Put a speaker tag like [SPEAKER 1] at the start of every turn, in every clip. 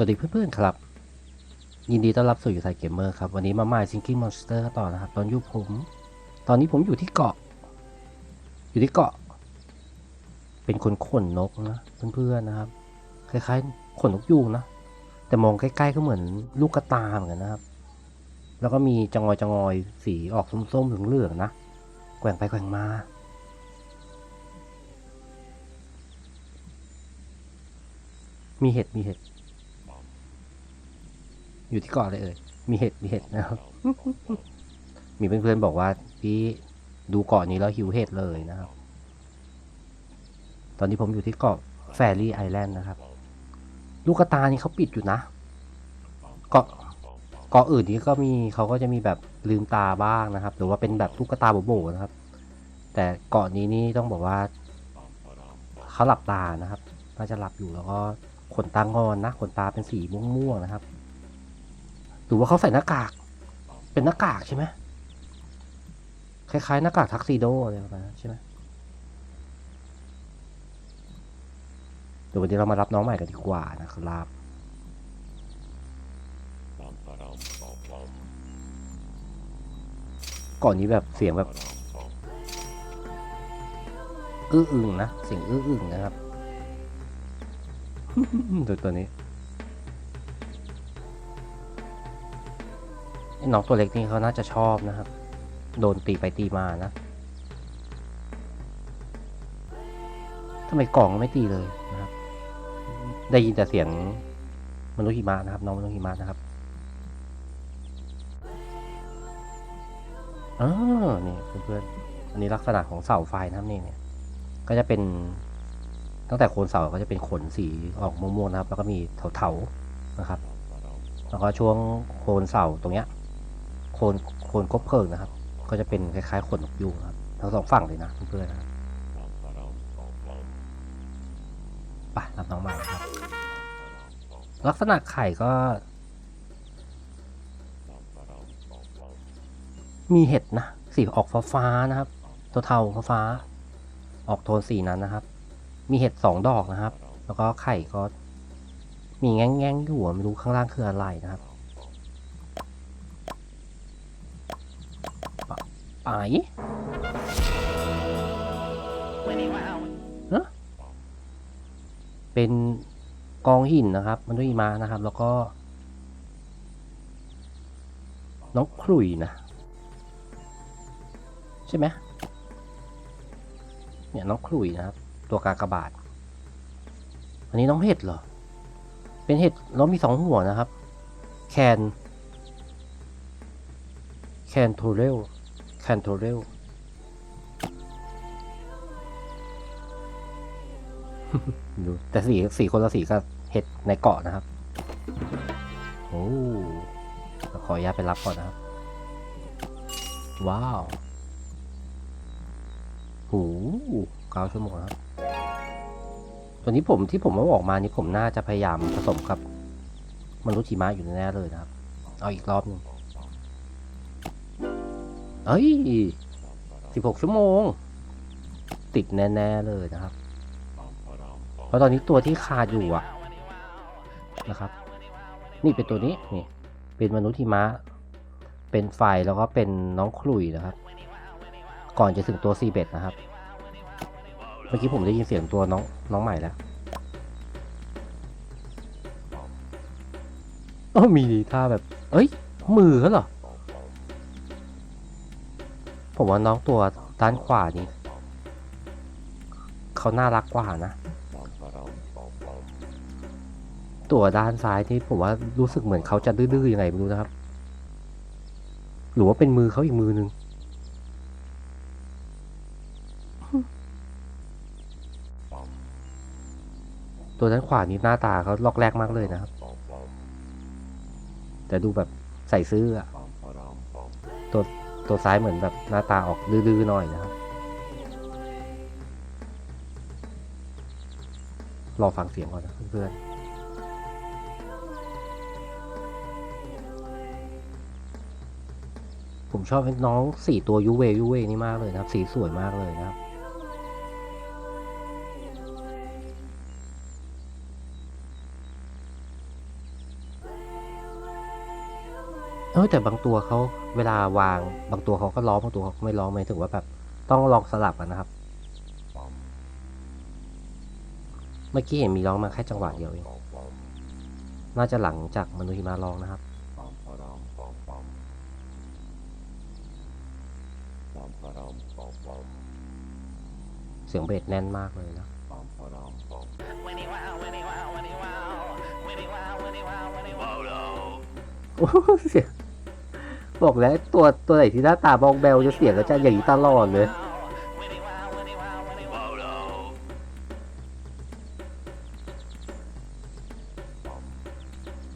[SPEAKER 1] สวัสดีเพื่อนๆครับ ยินดีต้อนรับสู่อยู่ไทยเกมเมอร์ครับ วันนี้มาใหม่ซิงกิ้งมอนสเตอร์ต่อนะครับ ตอนอยู่ผม ตอนนี้ผมอยู่ที่เกาะ อยู่ที่เกาะ เป็นคนขนนกนะเพื่อนๆนะครับ คล้ายๆขนนกยูงนะ แต่มองใกล้ๆก็เหมือนลูกกระตาเหมือนกันนะครับ แล้วก็มีจงอยจงอยสีออกส้มๆเหลืองๆนะแกว่งไปแกว่งมามีเห็ดมีเห็ด อยู่ที่เกาะเลยเอ่ย มีเห็ด มีเห็ดนะครับ มีเพื่อนๆบอกว่าพี่ดูเกาะนี้แล้วหิวเห็ดเลยนะครับ ตอนนี้ผมอยู่ที่เกาะแฟรี่ไอแลนด์นะครับ ลูกกระตานี่เขาปิดอยู่นะ เกาะเกาะอื่นนี่ก็มีเขาก็จะมีแบบลืมตาบ้างนะครับ หรือว่าเป็นแบบลูกกระตาโบๆนะครับ แต่เกาะนี้นี่ต้องบอกว่าเขาหลับตานะครับน่าจะหลับอยู่แล้วก็ขนตางอนนะขนตาเป็นสีม่วงๆนะครับ หรือว่าเขาใส่หน้ากาก เป็นหน้ากากใช่ไหมคล้ายๆหน้ากากทักซิโดอะไรประมาณนั้นใช่ไหมเดี๋ยววันนี้เรามารับน้องใหม่กันดีกว่านะครับ ก่อนนี้แบบเสียงแบบ อื้ออึงนะเสียงอื้ออึงนะครับดูตัวนี้ น้องตัวเล็กนี่เขาน่าจะชอบนะครับ โดนตีไปตีมานะทำไมกล่องไม่ตีเลยนะครับ ได้ยินแต่เสียงมนุษย์หิมะนะครับ น้องมนุษย์หิมะนะครับอ่านี่เพื่อนๆอันนี้ลักษณะของเสาไฟนะครับนี่เนี่ย ก็จะเป็นตั้งแต่โคนเสาก็จะเป็นขนสีออกม่วงๆนะครับ แล้วก็มีเถาๆนะครับ แล้วก็ช่วงโคนเสาตรงเนี้ย โคนโคนคบเพิงนะครับ ก็จะเป็นคล้ายๆขนนกยูงครับทั้งสองฝั่งเลยนะเพื่อนๆนะครับไปรับน้องใหม่ครับ ลักษณะไข่ก็ มีเห็ดนะสีออกฟ้าๆนะครับ ตัวเทาฟ้าๆออกโทนสีนั้นนะครับ มีเห็ดสองดอกนะครับ แล้วก็ไข่ก็มีแง่งๆอยู่ไม่รู้ข้างล่างคืออะไรนะครับปะ ไปฮะเป็นกองหินนะครับมันด้วยมานะครับ แล้วก็ น้องขลุยนะ ใช่ไหมเนี่ยน้องขลุยนะครับ ตัวกากบาท อันนี้น้องเห็ดเหรอ เป็นเห็ดแล้วมีสองหัวนะครับ แคน แคนโทเรล นโทเรลดูแต่สีสีคนละสีกับเห็ดในเกาะนะครับ โอ้ขออนุญาตไปรับก่อนนะครับ ว้าวโหเก้าชั่วโมงแล้วตัวนี้ผมที่ผมเอาออกมานี่ผมน่าจะพยายามผสมกับมนุษย์หิมะอยู่แน่เลยนะครับ เอาอีกรอบหนึง เอ้ยสิบหกชั่วโมง ติดแน่ๆเลยนะครับ เพราะตอนนี้ตัวที่ขาดอยู่อะนะครับ นี่เป็นตัวนี้นี่เป็นมนุษย์หิมะเป็นไฟแล้วก็เป็นน้องขลุยนะครับ ก่อนจะถึงตัวซีเบ็ดนะครับ เมื่อกี้ผมได้ยินเสียงตัวน้องน้องใหม่แล้วโอ้มีท่าแบบ เอ้ย มือเขาเหรอ ผมว่าน้องตัวด้านขวานี้เขาน่ารักกว่านะ ตัวด้านซ้ายที่ผมว่ารู้สึกเหมือนเขาจะดื้อๆยังไงไม่รู้นะครับ หรือว่าเป็นมือเขาอีกมือนึงตัวด้านขวานี้หน้าตาเขาลอกแรกมากเลยนะครับ แต่ดูแบบใส่ซื่ออะตัว ตัวซ้ายเหมือนแบบหน้าตาออกลื้อๆหน่อยนะครับรอฟังเสียงก่อนนะเพื่อนผมชอบน้องสี่ตัวยูเวยูเวนี่มากเลยนะครับ สีสวยมากเลยนะครับ อแต่บางตัวเขาเวลาวาง บางตัวเขาก็ร้องบางตัวเขาก็ไม่ร้องหมายถึงว่าแบบ ต้องลองสลับกันนะครับ เมื่อกี้เห็นมีร้องมาแค่จังหวะเดียวเองน่าจะหลังจากมนุษย์หิมาร้องนะครับเสียงเบสแน่นมากเลยนะโอ้โหเสียง บอกแล้วตัวตัวไหนที่หน้าตาบองแบลจะเสียงก็จะอย่างนี้ตลอดเลย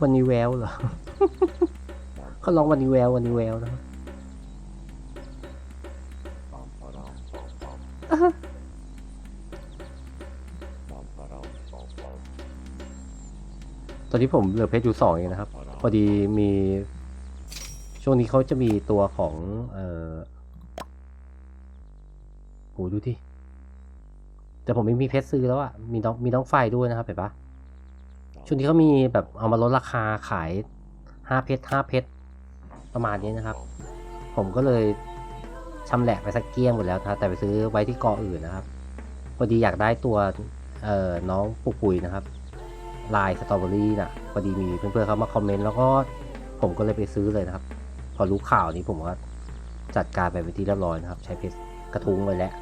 [SPEAKER 1] วันนี้แววเหรอเขาลองวันนี้แวววันนี้แววนะตอนนี้ผมเหลือเพชรอยู่สองเองนะครับ พอดีมี ช่วงนี้เขาจะมีตัวของเออโหดูที่แต่ผมไม่มีเพชรซื้อแล้วอะมีน้องมีน้องไฟด้วยนะครับเห็นปะช่วงนี้เขามีแบบเอามาลดราคาขายห้าเพชรห้าเพชรประมาณนี้นะครับ ผมก็เลยชำแหละไปสักเกี้ยงหมดแล้วนะครับแต่ไปซื้อไว้ที่เกาะอื่นนะครับพอดีอยากได้ตัวเอ่อน้องปุกปุยนะครับ ลายสตรอเบอรี่น่ะพอดีมีเพื่อนๆเขามาคอมเมนต์แล้วก็ผมก็เลยไปซื้อเลยนะครับ พอรู้ข่าวนี้ผมก็จัดการไปเป็นที่เรียบร้อยนะครับ ใช้เพชรกระทุ้งไปแล้ว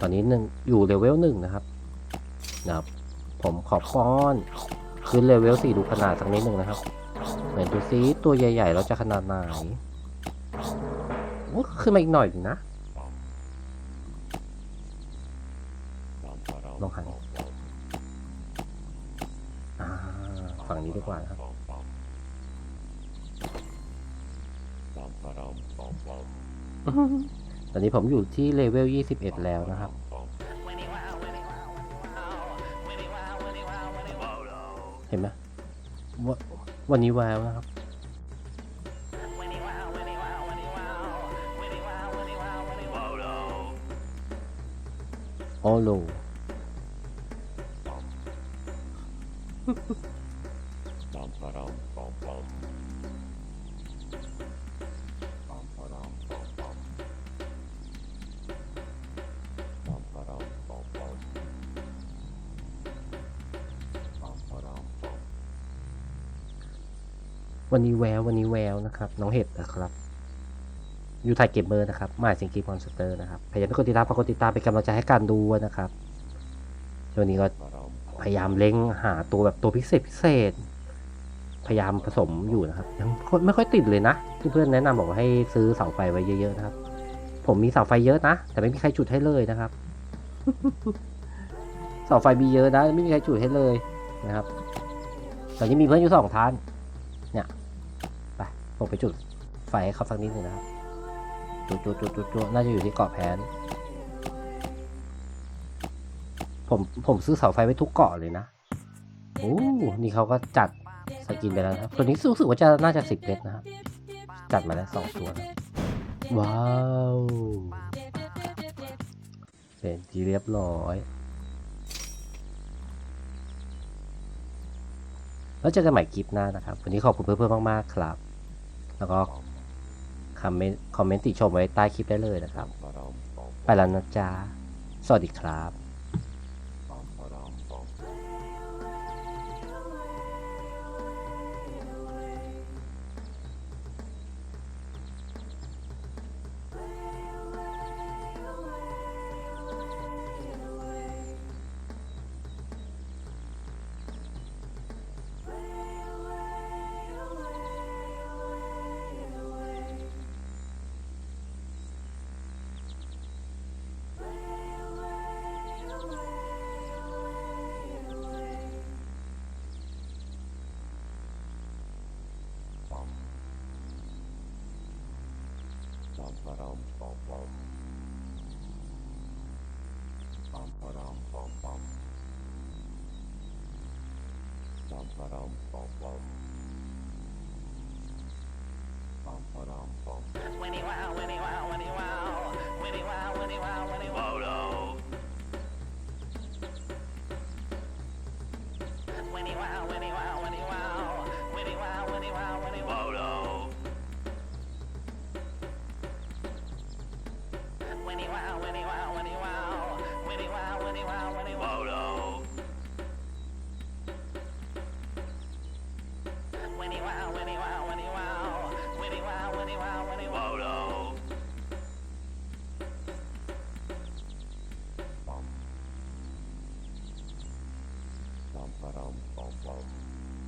[SPEAKER 1] ตอนนี้หนึ่งอยู่เลเวลหนึ่งนะครับนะครับ ผมขอป้อนขึ้นเลเวลสี่ดูขนาดสักนิดหนึ่งนะครับไหนดูซิตัวใหญ่ ๆ เราจะขนาดไหนโอ้ขึ้นมาอีกหน่อยนะลองหันฝั่งนี้ดีกว่านะครับ ตอนนี้ผมอยู่ที่เลเวล 21 แล้วนะครับ เห็นไหมวะวันนี้แววนะครับโอโล วันนี้แวววันนี้แววนะครับ น้องเห็ดนะครับอยู่ไทยเกมเมอร์นะครับหมายสิงกีมอนสเตอร์นะครับพยายามเป็นคนติดตามกดติดตามเป็นกำลังใจให้การดูนะครับช่วงนี้ก็พยายามเล้งหาตัวแบบตัวพิเศษพิเศษ พยายามผสมอยู่นะครับยังไม่ค่อยติดเลยนะที่เพื่อนแนะนำบอกให้ซื้อเสาไฟไว้เยอะๆนะครับ ผมมีเสาไฟเยอะนะแต่ไม่มีใครจุดให้เลยนะครับเสาไฟมีเยอะนะไม่มีใครจุดให้เลยนะครับตอนนี้มีเพื่อนอยู่สองท่าน ผมไปจุดไฟให้เขาสักนิดหนึงนะครับจุดจุดจุดจุดจุดน่าจะอยู่ที่เกาะแพนผมผมซื้อเสาไฟไว้ทุกเกาะเลยนะโอ้นี่เขาก็จัดสกินไปแล้วนะครับ ตัวนี้รู้สึกว่าจะน่าจะสิบเมตรนะครับ จัดมาแล้วสองตัวนะว้าวเป็นที่เรียบร้อย แล้วเจอกันใหม่คลิปหน้านะครับ วันนี้ขอบคุณเพื่อนๆมากๆครับ แล้วก็คอมเมนต์คอมเมนต์ติชมไว้ใต้คลิปได้เลยนะครับ ไปแล้วนะจ๊ะ สวัสดีครับ
[SPEAKER 2] Winnie Wow. anyhow.